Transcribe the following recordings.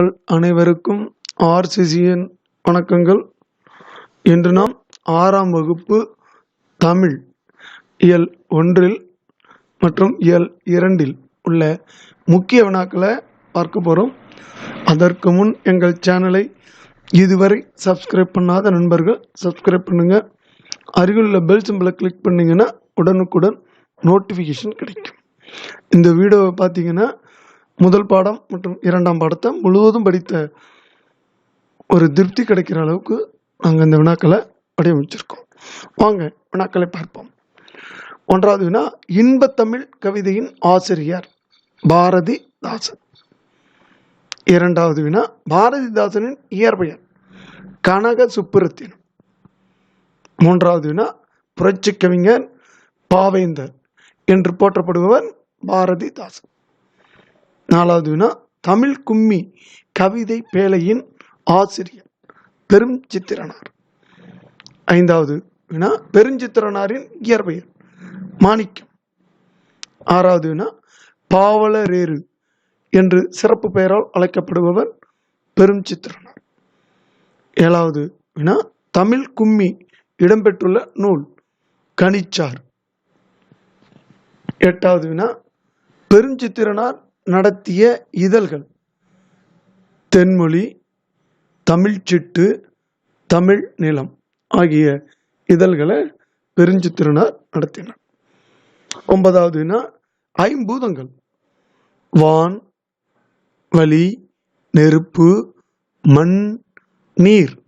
மக்கள் அனைவருக்கும் ஆர்சிசியின் வணக்கங்கள். இன்று நாம் ஆறாம் வகுப்பு தமிழ் இயல் ஒன்றில் மற்றும் இயல் இரண்டில் உள்ள முக்கிய வினாக்களை பார்க்க போகிறோம் அதற்கு முன் எங்கள் சேனலை இதுவரை சப்ஸ்கிரைப் பண்ணாத நண்பர்கள் சப்ஸ்கிரைப் பண்ணுங்கள் அருகில் உள்ள பெல் சிம்பிளை கிளிக் பண்ணிங்கன்னா உடனுக்குடன் நோட்டிஃபிகேஷன் கிடைக்கும். இந்த வீடியோவை பார்த்தீங்கன்னா முதல் பாடம் மற்றும் இரண்டாம் பாடத்தை முழுவதும் படித்த ஒரு திருப்தி கிடைக்கிற அளவுக்கு நாங்கள் இந்த வினாக்களை வடிவமைச்சிருக்கோம். வாங்க வினாக்களை பார்ப்போம். ஒன்றாவது வினா இன்பத்தமிழ் கவிதையின் ஆசிரியர் பாரதிதாசன். இரண்டாவது வினா பாரதிதாசனின் இயற்பெயர் கனக சுப்புரத்தினம். மூன்றாவது வினா புரட்சி கவிஞர் பாவேந்தர் என்று போற்றப்படுபவர் பாரதிதாசன். நாலாவது வினா தமிழ் கும்மி கவிதை பேழையின் ஆசிரியர் பெரும் சித்திரனார் ஐந்தாவது வினா பெருஞ்சித்திரனாரின் இயற்பெயர் மாணிக்கம். ஆறாவது வினா பாவலரேறு என்று சிறப்பு பெயரால் அழைக்கப்படுபவர் பெரும் சித்திரனார் ஏழாவது வினா தமிழ் கும்மி இடம்பெற்றுள்ள நூல் கனிச்சார் எட்டாவது வினா பெருஞ்சித்திரனார் நடத்திய இதழ்கள். தென்மொழி தமிழ்ச்சிட்டு தமிழ் நிலம் ஆகிய இதழ்களை பெருஞ்சித்திரனார் நடத்தினார். ஒன்பதாவதுனா ஐம்பூதங்கள். வான் வலி நெருப்பு மண் நீர்.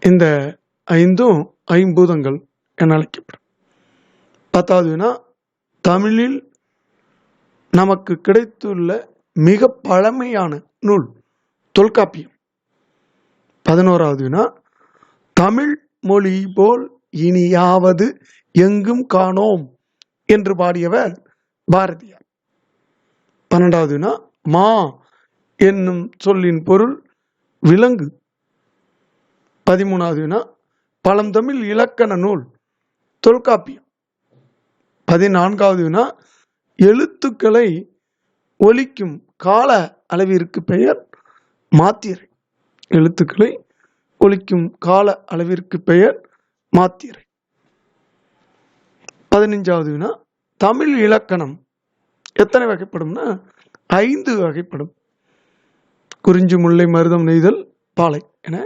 இந்த ஐந்தும் ஐம்பூதங்கள் என அழைக்கப்படும். பத்தாவதுனா தமிழில் நமக்கு கிடைத்துள்ள மிக பழமையான நூல் தொல்காப்பியம். பதினோராவது தமிழ் மொழி போல் இனியாவது எங்கும் காணோம் என்று பாடியவர் பாரதியார். பன்னெண்டாவது மா என்னும் சொல்லின் பொருள் விலங்கு. பதிமூணாவது பழந்தமிழ் இலக்கண நூல் தொல்காப்பியம். பதினான்காவது வினா எழுத்துக்களை ஒலிக்கும் கால அளவிற்கு பெயர் மாத்திரை. எழுத்துக்களை ஒலிக்கும் கால அளவிற்கு பெயர் மாத்திரை. பதினஞ்சாவது வினா தமிழ் இலக்கணம். எத்தனை வகைப்படும்னா ஐந்து வகைப்படும். குறிஞ்சி முல்லை மருதம் நெய்தல் பாலை என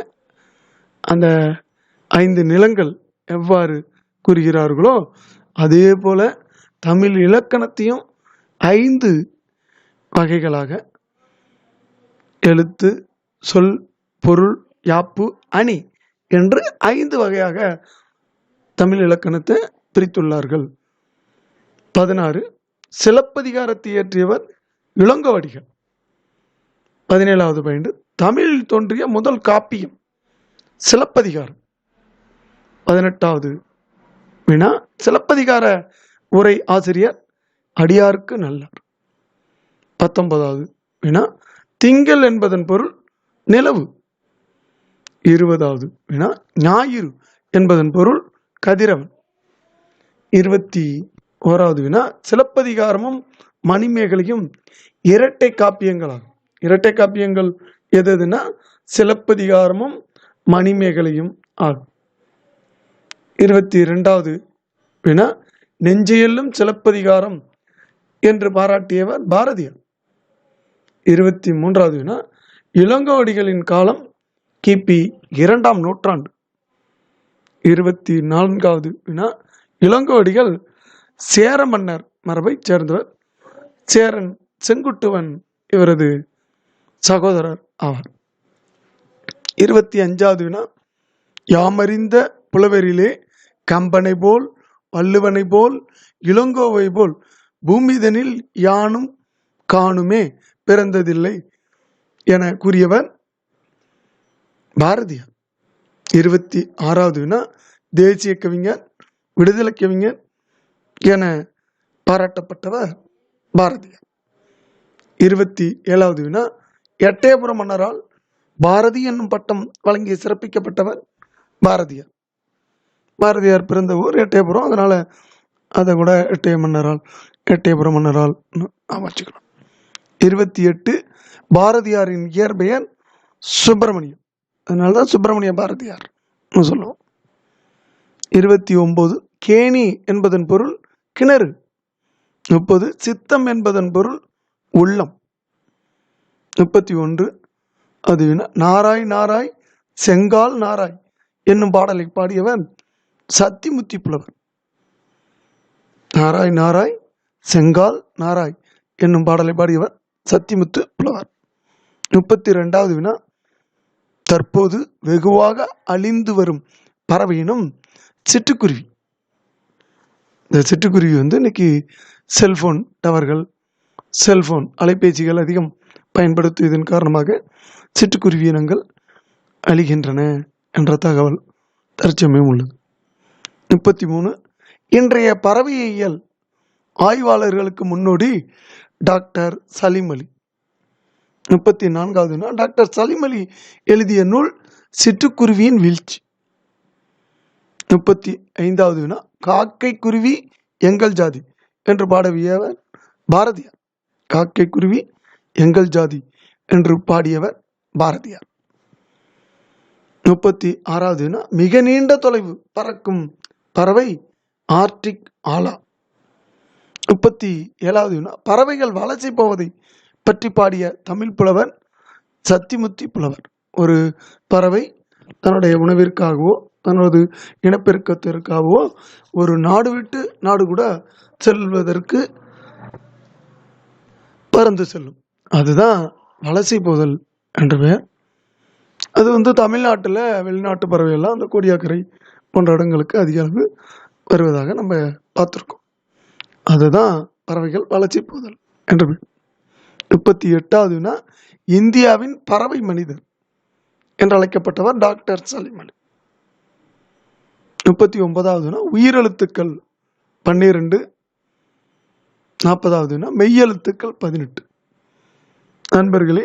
அந்த ஐந்து நிலங்கள் எவ்வாறு கூறுகிறார்களோ அதே போல தமிழ் இலக்கணத்தையும் ஐந்து வகைகளாக எழுத்து சொல் பொருள் யாப்பு அணி என்று ஐந்து வகையாக தமிழ் இலக்கணத்தை பிரித்துள்ளார்கள். பதினாறு சிலப்பதிகாரத்தை இயற்றியவர் இளங்கோவடிகள். பதினேழாவது பாயிண்ட் தமிழில் தோன்றிய முதல் காப்பியம் சிலப்பதிகாரம். பதினெட்டாவது வினா சிலப்பதிகார உரை ஆசிரியர் அடியாருக்கு நல்லார். பத்தொன்பதாவது வினா திங்கள் என்பதன் பொருள் நிலவு. இருபதாவது வினா ஞாயிறு என்பதன் பொருள் கதிரவன். இருபத்தி ஓராவது வினா சிலப்பதிகாரமும் மணிமேகலையும் இரட்டை காப்பியங்களாகும். இரட்டை காப்பியங்கள் எது எதுனா சிலப்பதிகாரமும் மணிமேகலையும் ஆகும். இருபத்தி இரண்டாவது வினா நெஞ்சையெல்லும் சிலப்பதிகாரம் என்று பாராட்டியவர் பாரதியார். இருபத்தி மூன்றாவது வினா இளங்கோவடிகளின் காலம் கிபி இரண்டாம் நூற்றாண்டு. இருபத்தி நான்காவது வினா இளங்கோவடிகள் சேர மன்னர் மரபைச் சேர்ந்தவர் சேரன் செங்குட்டுவன் இவரது சகோதரர் ஆவார். இருபத்தி அஞ்சாவது வினா யாமறிந்த புலவரிலே கம்பனை போல் வள்ளுவனை போல் இளங்கோவை போல் பூமிதனில் யானும் காணுமே பிறந்ததில்லை என கூறியவர் பாரதியார். இருபத்தி ஆறாவது வினா தேசிய கவிஞர் விடுதலை கவிஞர் என பாராட்டப்பட்டவர் பாரதியார். இருபத்தி ஏழாவது வினா எட்டயபுரம் மன்னரால் பாரதி என்னும் பட்டம் வழங்கி சிறப்பிக்கப்பட்டவர் பாரதியார். பாரதியார் பிறந்த ஊர் எட்டயபுரம். அதனால் அதை கூட எட்டய மன்னரால் எட்டயபுரம் மன்னரால் அமைச்சுக்கலாம் இருபத்தி எட்டு பாரதியாரின் இயற்பெயர் சுப்பிரமணியம். அதனால தான் சுப்பிரமணிய பாரதியார் சொல்லுவோம். இருபத்தி ஒம்பது கேணி என்பதன் பொருள் கிணறு. முப்பது சித்தம் என்பதன் பொருள் உள்ளம். முப்பத்தி ஒன்று அது நாராய் நாராய் செங்கால் நாராய் என்னும் பாடலை பாடியவன் சத்திமுத்தி புலவர். நாராய் நாராய் செங்கால் நாராய் என்னும் பாடலை பாடியவர் சத்திமுத்து புலவர். முப்பத்தி ரெண்டாவது வினா. தற்போது வெகுவாக அழிந்து வரும் பறவையினம் சிட்டுக்குருவி. இந்த சிட்டுக்குருவி வந்து இன்னைக்கு செல்போன் டவர்கள் செல்போன் அலைபேசிகள் அதிகம் பயன்படுத்துவதன் காரணமாக சிட்டுக்குருவி இனங்கள் அழிகின்றன என்ற தகவல் தற்சமயம் உள்ளது. முப்பத்தி மூணு. இன்றைய பறவையியல் ஆய்வாளர்களுக்கு முன்னோடி டாக்டர் சலீம் அலி. முப்பத்தி நான்காவது நாள். டாக்டர் சலீம் அலி எழுதிய நூல் சிட்டுக்குருவியின் வீழ்ச்சி. முப்பத்தி ஐந்தாவது வினா காக்கை குருவி எங்கள் ஜாதி என்று பாடவியவர் பாரதியார். காக்கை குருவி எங்கள் ஜாதி என்று பாடியவர் பாரதியார். முப்பத்தி ஆறாவது வினா மிக நீண்ட தொலைவு பறக்கும் பறவை ஆர்டிக் ஆலா. முப்பத்தி ஏழாவது பறவைகள் வலசை போவதை பற்றி பாடிய தமிழ் புலவர் சத்திமுத்தி புலவர். ஒரு பறவை தன்னுடைய உணவிற்காகவோ தனது இனப்பெருக்கத்திற்காகவோ ஒரு நாடு விட்டு நாடு கூட செல்வதற்கு பறந்து செல்லும். அதுதான் வலசை போதல் என்று பெயர். அது வந்து தமிழ்நாட்டில் வெளிநாட்டு பறவையெல்லாம் அந்த கோடியாக்கரை போன்ற இடங்களுக்கு அதிக அளவு வருவதாக நம்ம பார்த்துருக்கோம். அதுதான் பறவைகள் வளர்ச்சி போதல் என்று முப்பத்தி எட்டாவதுனா இந்தியாவின் பறவை மனிதர் என்று அழைக்கப்பட்டவர் டாக்டர் சலீம் அலி முப்பத்தி ஒன்பதாவதுனா உயிரெழுத்துக்கள் பன்னிரெண்டு. நாற்பதாவதுனா மெய்யெழுத்துக்கள் பதினெட்டு. நண்பர்களே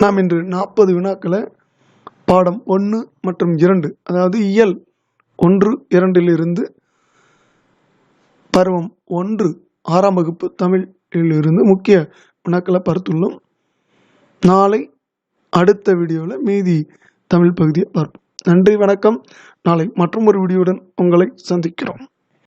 நாம் இன்று நாற்பது வினாக்களை பாடம் ஒன்று மற்றும் இரண்டு அதாவது இயல் ஒன்று இரண்டிலிருந்து பருவம் ஒன்று ஆறாம் வகுப்பு தமிழிலிருந்து முக்கிய வினாக்களை பார்த்துள்ளோம். நாளை அடுத்த வீடியோவில் மீதி தமிழ் பகுதியை பார்ப்போம். நன்றி வணக்கம். நாளை மற்றும் ஒரு வீடியோவுடன் உங்களை சந்திக்கிறோம்.